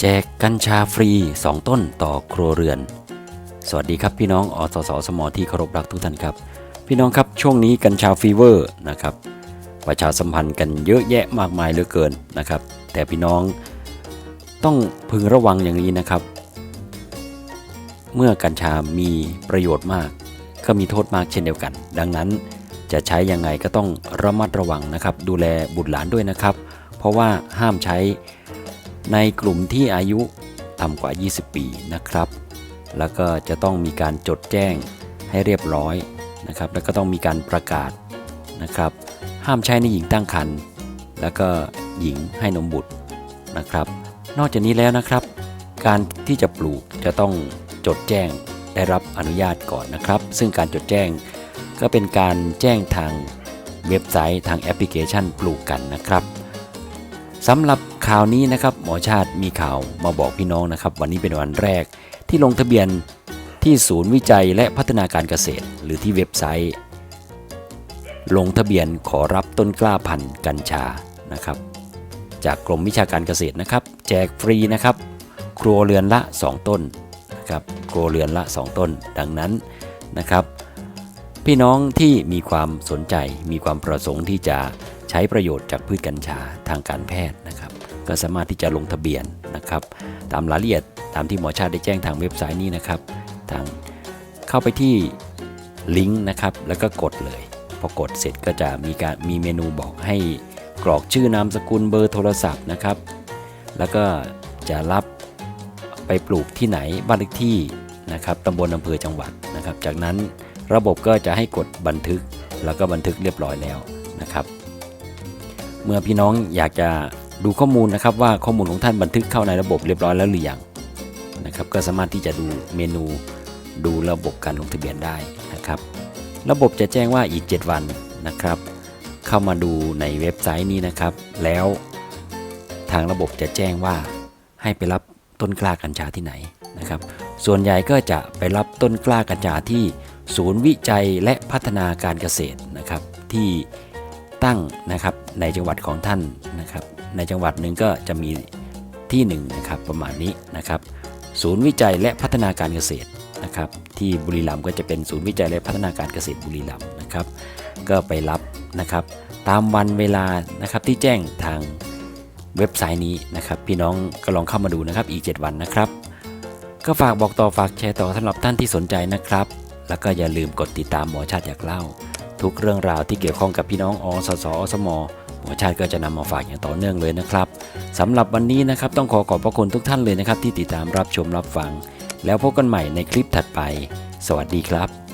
แจกกัญชาฟรี 2 ต้นต่อครัวเรือน สวัสดีครับพี่น้องอสสสมอที่เคารพรักทุกท่านครับ พี่น้องครับช่วงนี้กัญชาฟีเวอร์นะครับ ประชาสัมพันธ์กันเยอะแยะมากมายเหลือเกินนะครับ แต่พี่น้องต้องพึงระวังอย่างนี้นะครับ เมื่อกัญชามีประโยชน์มาก ก็มีโทษมากเช่นเดียวกัน ดังนั้นจะใช้ยังไงก็ต้องระมัดระวังนะครับ ดูแลบุตรหลานด้วยนะครับ เพราะว่าห้ามใช้ในกลุ่มที่อายุต่ำกว่า 20 ปีนะครับ แล้วก็จะต้องมีการจดแจ้งให้เรียบร้อยนะครับ แล้วก็ต้องมีการประกาศนะครับ ห้ามใช้ในหญิงตั้งครรภ์แล้วก็หญิงให้นมบุตรนะครับ นอกจากนี้แล้วนะครับ การที่จะปลูกจะต้องจดแจ้งได้รับอนุญาตก่อนนะครับ ซึ่งการจดแจ้งก็เป็นการแจ้งทางเว็บไซต์ทางแอปพลิเคชันปลูกกันนะครับ สำหรับข่าวนี้นะครับหมอชาติมีข่าวมาบอกพี่น้องนะครับ วันนี้เป็นวันแรกที่ลงทะเบียนที่ศูนย์วิจัยและพัฒนาการเกษตร หรือที่เว็บไซต์ ลงทะเบียนขอรับต้นกล้าพันธุ์กัญชานะครับ จากกรมวิชาการเกษตรนะครับ แจกฟรีนะครับ ครัวเรือนละ 2 ต้นนะครับครัวเรือนละ 2 ต้น ดังนั้นนะครับ พี่น้องที่มีความสนใจ มีความประสงค์ที่จะใช้ประโยชน์จากพืชกัญชาทางการแพทย์นะครับ ก็สามารถที่จะลงทะเบียนนะครับ ตามรายละเอียดตามที่หมอชาติได้แจ้งทางเว็บไซต์นี้นะครับ ทางเข้าไปที่ลิงก์นะครับ แล้วก็กดเลย พอกดเสร็จก็จะมีการมีเมนูบอกให้กรอกชื่อนามสกุลเบอร์โทรศัพท์นะครับ แล้วก็จะรับไปปลูกที่ไหนบ้านเลขที่นะครับตำบลอำเภอจังหวัดนะครับ จากนั้น ระบบก็จะให้กดบันทึกแล้วก็บันทึกเรียบร้อยแล้วนะครับ เมื่อพี่น้องอยากจะดูข้อมูลนะครับว่าข้อมูลของท่านบันทึกเข้าในระบบเรียบร้อยแล้วหรือยังนะครับก็สามารถที่จะดูเมนูดูระบบการลงทะเบียนได้นะครับ ระบบจะแจ้งว่าอีก 7 วันนะครับ เข้ามาดูในเว็บไซต์นี้นะครับ แล้วทางระบบจะแจ้งว่าให้ไปรับต้นกล้ากัญชาที่ไหนนะครับ ส่วนใหญ่ก็จะไปรับต้นกล้ากัญชาที่ ศูนย์วิจัยและพัฒนาการเกษตรนะครับที่ตั้งนะครับในจังหวัดของท่านนะครับ ในจังหวัดหนึ่งก็จะมีที่หนึ่งนะครับประมาณนี้นะครับ ศูนย์วิจัยและพัฒนาการเกษตรนะครับที่บุรีรัมย์ก็จะเป็นศูนย์วิจัยและพัฒนาการเกษตรบุรีรัมย์นะครับก็ไปรับนะครับตามวันเวลานะครับที่แจ้งทางเว็บไซต์นี้นะครับพี่น้องก็ลองเข้ามาดูนะครับอีก 7 วันนะครับ ก็ฝากบอกต่อฝากแชร์ต่อสำหรับท่านที่สนใจนะครับ แล้วก็อย่าลืมกดติดตามหมอชาติอยากเล่า ทุกเรื่องราวที่เกี่ยวข้องกับพี่น้องอสสอสมหมอชาติก็จะนำมาฝากอย่างต่อเนื่องเลยนะครับสำหรับวันนี้นะครับต้องขอขอบพระคุณทุกท่านเลยนะครับ ที่ติดตามรับชมรับฟัง แล้วพบกันใหม่ในคลิปถัดไป สวัสดีครับ